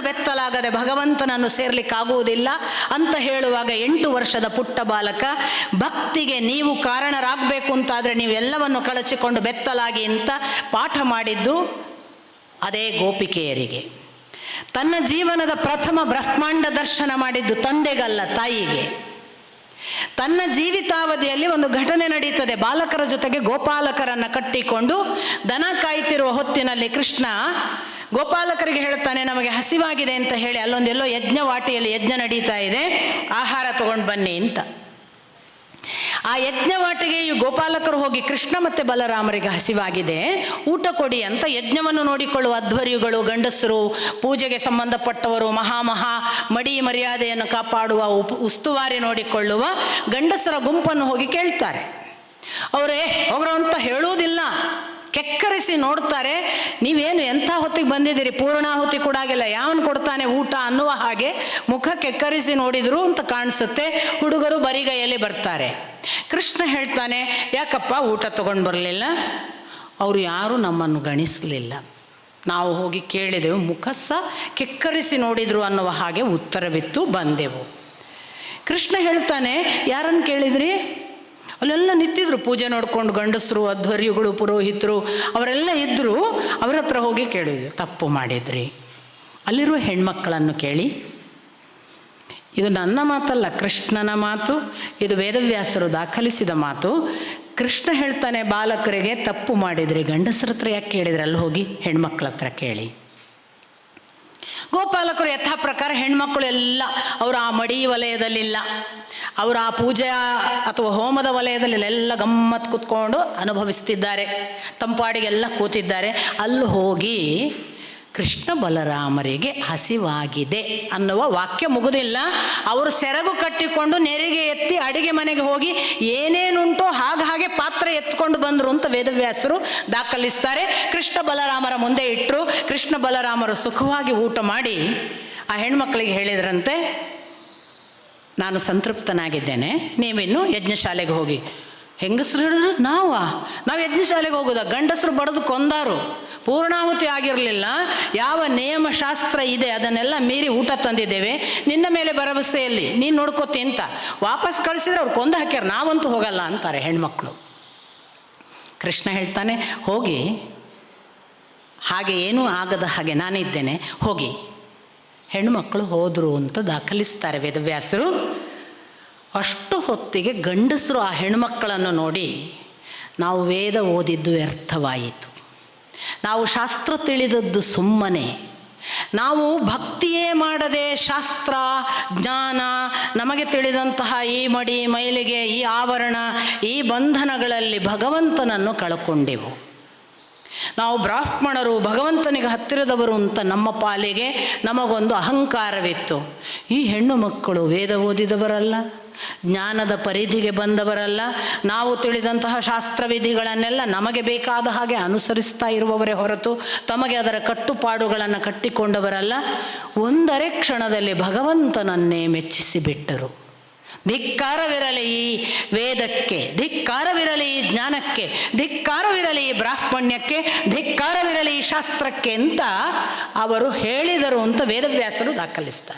ಬೆತ್ತಲಾಗದೆ ಭಗವಂತನನ್ನು ಸೇರ್ಲಿಕ್ಕಾಗುವುದಿಲ್ಲ ಅಂತ ಹೇಳುವಾಗ ಎಂಟು ವರ್ಷದ ಪುಟ್ಟ ಬಾಲಕ, ಭಕ್ತಿಗೆ ನೀವು ಕಾರಣರಾಗಬೇಕು ಅಂತಾದರೆ ನೀವು ಎಲ್ಲವನ್ನು ಕಳಚಿಕೊಂಡು ಬೆತ್ತಲಾಗಿ ಅಂತ ಪಾಠ ಮಾಡಿದ್ದು ಅದೇ ಗೋಪಿಕೆಯರಿಗೆ. ತನ್ನ ಜೀವನದ ಪ್ರಥಮ ಬ್ರಹ್ಮಾಂಡ ದರ್ಶನ ಮಾಡಿದ್ದು ತಂದೆಗಲ್ಲ, ತಾಯಿಗೆ. ತನ್ನ ಜೀವಿತಾವಧಿಯಲ್ಲಿ ಒಂದು ಘಟನೆ ನಡೆಯುತ್ತದೆ ಬಾಲಕರ ಜೊತೆಗೆ ಗೋಪಾಲಕರನ್ನು ಕಟ್ಟಿಕೊಂಡು ದನ ಕಾಯ್ತಿರುವ ಹೊತ್ತಿನಲ್ಲಿ ಕೃಷ್ಣ ಗೋಪಾಲಕರಿಗೆ ಹೇಳ್ತಾನೆ ನಮಗೆ ಹಸಿವಾಗಿದೆ ಅಂತ ಹೇಳಿ ಅಲ್ಲೊಂದೆಲ್ಲೋ ಯಜ್ಞವಾಟಿಯಲ್ಲಿ ಯಜ್ಞ ನಡೀತಾ ಇದೆ, ಆಹಾರ ತಗೊಂಡು ಬನ್ನಿ ಅಂತ. ಆ ಯಜ್ಞವಾಟಿಗೆ ಈ ಗೋಪಾಲಕರು ಹೋಗಿ ಕೃಷ್ಣ ಮತ್ತು ಬಲರಾಮರಿಗೆ ಹಸಿವಾಗಿದೆ, ಊಟ ಕೊಡಿ ಅಂತ ಯಜ್ಞವನ್ನು ನೋಡಿಕೊಳ್ಳುವ ಅಧ್ವರ್ಯುಗಳು, ಗಂಡಸರು, ಪೂಜೆಗೆ ಸಂಬಂಧಪಟ್ಟವರು, ಮಹಾಮಹಾ, ಮಡಿ ಮರ್ಯಾದೆಯನ್ನು ಕಾಪಾಡುವ ಉಪ, ಉಸ್ತುವಾರಿ ನೋಡಿಕೊಳ್ಳುವ ಗಂಡಸರ ಗುಂಪನ್ನು ಹೋಗಿ ಕೇಳ್ತಾರೆ. ಅವರೇ ಹೋಗ್ರೋ ಅಂತ ಹೇಳುವುದಿಲ್ಲ. ಕೆಕ್ಕರಿಸಿ ನೋಡ್ತಾರೆ, ನೀವೇನು ಎಂಥ ಹೊತ್ತಿಗೆ ಬಂದಿದ್ದೀರಿ? ಪೂರ್ಣಾಹುತಿ ಕೂಡ ಆಗಿಲ್ಲ. ಯಾವನು ಕೊಡ್ತಾನೆ ಊಟ ಅನ್ನುವ ಹಾಗೆ ಮುಖ ಕೆಕ್ಕರಿಸಿ ನೋಡಿದ್ರು ಅಂತ ಕಾಣಿಸುತ್ತೆ. ಹುಡುಗರು ಬರಿಗೈಯಲ್ಲಿ ಬರ್ತಾರೆ. ಕೃಷ್ಣ ಹೇಳ್ತಾನೆ, ಯಾಕಪ್ಪ ಊಟ ತಗೊಂಡು ಬರಲಿಲ್ಲ? ಅವರು ಯಾರೂ ನಮ್ಮನ್ನು ಗಣಿಸಲಿಲ್ಲ. ನಾವು ಹೋಗಿ ಕೇಳಿದೆವು ಮುಖಸ್ಸ ಕೆಕ್ಕರಿಸಿ ನೋಡಿದ್ರು ಅನ್ನುವ ಹಾಗೆ ಉತ್ತರವಿತ್ತು, ಬಂದೆವು. ಕೃಷ್ಣ ಹೇಳ್ತಾನೆ, ಯಾರನ್ನು ಕೇಳಿದ್ರಿ? ಅಲ್ಲೆಲ್ಲ ನಿಂತಿದ್ರು. ಪೂಜೆ ನೋಡ್ಕೊಂಡು ಗಂಡಸರು, ಅಧ್ವರ್ಯುಗಳು, ಪುರೋಹಿತರು, ಅವರೆಲ್ಲ ಇದ್ದರು ಅವ್ರ ಹತ್ರ ಹೋಗಿ ಕೇಳಿದ್ರು ತಪ್ಪು ಮಾಡಿದ್ರಿ. ಅಲ್ಲಿರುವ ಹೆಣ್ಮಕ್ಕಳನ್ನು ಕೇಳಿ, ಇದು ನನ್ನ ಮಾತಲ್ಲ, ಕೃಷ್ಣನ ಮಾತು, ಇದು ವೇದವ್ಯಾಸರು ದಾಖಲಿಸಿದ ಮಾತು. ಕೃಷ್ಣ ಹೇಳ್ತಾನೆ, ಬಾಲಕರಿಗೆ ತಪ್ಪು ಮಾಡಿದ್ರಿ. ಗಂಡಸರ ಹತ್ರ ಯಾಕೆ ಕೇಳಿದ್ರೆ? ಅಲ್ಲಿ ಹೋಗಿ ಹೆಣ್ಮಕ್ಳ ಹತ್ರ ಕೇಳಿ. ಗೋಪಾಲಕರು ಯಥಾ ಪ್ರಕಾರ ಹೆಣ್ಮಕ್ಳು ಎಲ್ಲ, ಅವರು ಆ ಮಡಿ ವಲಯದಲ್ಲಿಲ್ಲ. ಅವರು ಆ ಪೂಜೆಯ ಅಥವಾ ಹೋಮದ ವಲಯದಲ್ಲಿ ಎಲ್ಲ ಗಮ್ಮತ್ ಕೂತ್ಕೊಂಡು ಅನುಭವಿಸ್ತಿದ್ದಾರೆ. ತಂಪಾಡಿಗೆಲ್ಲ ಕೂತಿದ್ದಾರೆ. ಅಲ್ಲಿ ಹೋಗಿ ಕೃಷ್ಣ ಬಲರಾಮರಿಗೆ ಹಸಿವಾಗಿದೆ ಅನ್ನುವ ವಾಕ್ಯ ಮುಗುದಿಲ್ಲ. ಅವರು ಸೆರಗು ಕಟ್ಟಿಕೊಂಡು ನೆರಿಗೆ ಎತ್ತಿ ಅಡಿಗೆ ಮನೆಗೆ ಹೋಗಿ ಏನೇನುಂಟೋ ಹಾಗೆ ಹಾಗೆ ಪಾತ್ರ ಎತ್ಕೊಂಡು ಬಂದರು ಅಂತ ವೇದವ್ಯಾಸರು ದಾಖಲಿಸ್ತಾರೆ. ಕೃಷ್ಣ ಬಲರಾಮರ ಮುಂದೆ ಇಟ್ಟರು ಕೃಷ್ಣ ಬಲರಾಮರು ಸುಖವಾಗಿ ಊಟ ಮಾಡಿ ಆ ಹೆಣ್ಮಕ್ಳಿಗೆ ಹೇಳಿದ್ರಂತೆ ನಾನು ಸಂತೃಪ್ತನಾಗಿದ್ದೇನೆ, ನೀವಿನ್ನು ಯಜ್ಞಶಾಲೆಗೆ ಹೋಗಿ. ಹೆಂಗಸರು ಹೇಳಿದ್ರು, ನಾವಾ? ನಾವು ಯಜ್ಞಶಾಲೆಗೆ ಹೋಗೋದ, ಗಂಡಸರು ಬಡದು ಕೊಂದಾರು. ಪೂರ್ಣಾಹುತಿ ಆಗಿರಲಿಲ್ಲ, ಯಾವ ನಿಯಮಶಾಸ್ತ್ರ ಇದೆ, ಅದನ್ನೆಲ್ಲ ಮೀರಿ ಊಟ ತಂದಿದ್ದೇವೆ. ನಿನ್ನ ಮೇಲೆ ಭರವಸೆಯಲ್ಲಿ ನೀನು ನೋಡ್ಕೋತಿ ಅಂತ. ವಾಪಸ್ ಕಳಿಸಿದ್ರೆ ಅವ್ರು ಕೊಂದು ಹಾಕ್ಯಾರ, ನಾವಂತೂ ಹೋಗಲ್ಲ ಅಂತಾರೆ ಹೆಣ್ಮಕ್ಳು. ಕೃಷ್ಣ ಹೇಳ್ತಾನೆ, ಹೋಗಿ. ಹಾಗೆ ಏನೂ ಆಗದ ಹಾಗೆ ನಾನಿದ್ದೇನೆ, ಹೋಗಿ. ಹೆಣ್ಮಕ್ಳು ಹೋದರು ಅಂತ ದಾಖಲಿಸ್ತಾರೆ ವೇದವ್ಯಾಸರು. ಅಷ್ಟು ಹೊತ್ತಿಗೆ ಗಂಡಸರು ಆ ಹೆಣ್ಮಕ್ಕಳನ್ನು ನೋಡಿ, ನಾವು ವೇದ ಓದಿದ್ದು ವ್ಯರ್ಥವಾಯಿತು. ನಾವು ಶಾಸ್ತ್ರ ತಿಳಿದದ್ದು ಸುಮ್ಮನೆ. ನಾವು ಭಕ್ತಿಯೇ ಮಾಡದೆ ಶಾಸ್ತ್ರ, ಜ್ಞಾನ, ನಮಗೆ ತಿಳಿದಂತಹ ಈ ಮಡಿ, ಮೈಲಿಗೆ, ಈ ಆವರಣ, ಈ ಬಂಧನಗಳಲ್ಲಿ ಭಗವಂತನನ್ನು ಕಳ್ಕೊಂಡೆವು. ನಾವು ಬ್ರಾಹ್ಮಣರು ಭಗವಂತನಿಗೆ ಹತ್ತಿರದವರು ಅಂತ ನಮ್ಮ ಪಾಲಿಗೆ ನಮಗೊಂದು ಅಹಂಕಾರವಿತ್ತು. ಈ ಹೆಣ್ಣು ಮಕ್ಕಳು ವೇದ ಓದಿದವರಲ್ಲ, ಜ್ಞಾನದ ಪರಿಧಿಗೆ ಬಂದವರಲ್ಲ, ನಾವು ತಿಳಿದಂತಹ ಶಾಸ್ತ್ರವಿಧಿಗಳನ್ನೆಲ್ಲ ನಮಗೆ ಬೇಕಾದ ಹಾಗೆ ಅನುಸರಿಸ್ತಾ ಇರುವವರೇ ಹೊರತು ತಮಗೆ ಅದರ ಕಟ್ಟುಪಾಡುಗಳನ್ನು ಕಟ್ಟಿಕೊಂಡವರಲ್ಲ. ಒಂದರೆ ಕ್ಷಣದಲ್ಲಿ ಭಗವಂತನನ್ನೇ ಮೆಚ್ಚಿಸಿಬಿಟ್ಟರು. ಧಿಕ್ಕಾರವಿರಲಿ ಈ ವೇದಕ್ಕೆ, ಧಿಕ್ಕಾರವಿರಲಿ ಈ ಜ್ಞಾನಕ್ಕೆ, ಧಿಕ್ಕಾರವಿರಲಿ ಈ ಬ್ರಾಹ್ಮಣ್ಯಕ್ಕೆ, ಧಿಕ್ಕಾರವಿರಲಿ ಈ ಶಾಸ್ತ್ರಕ್ಕೆ ಅಂತ ಅವರು ಹೇಳಿದರು ಅಂತ ವೇದವ್ಯಾಸರು ದಾಖಲಿಸ್ತಾರೆ.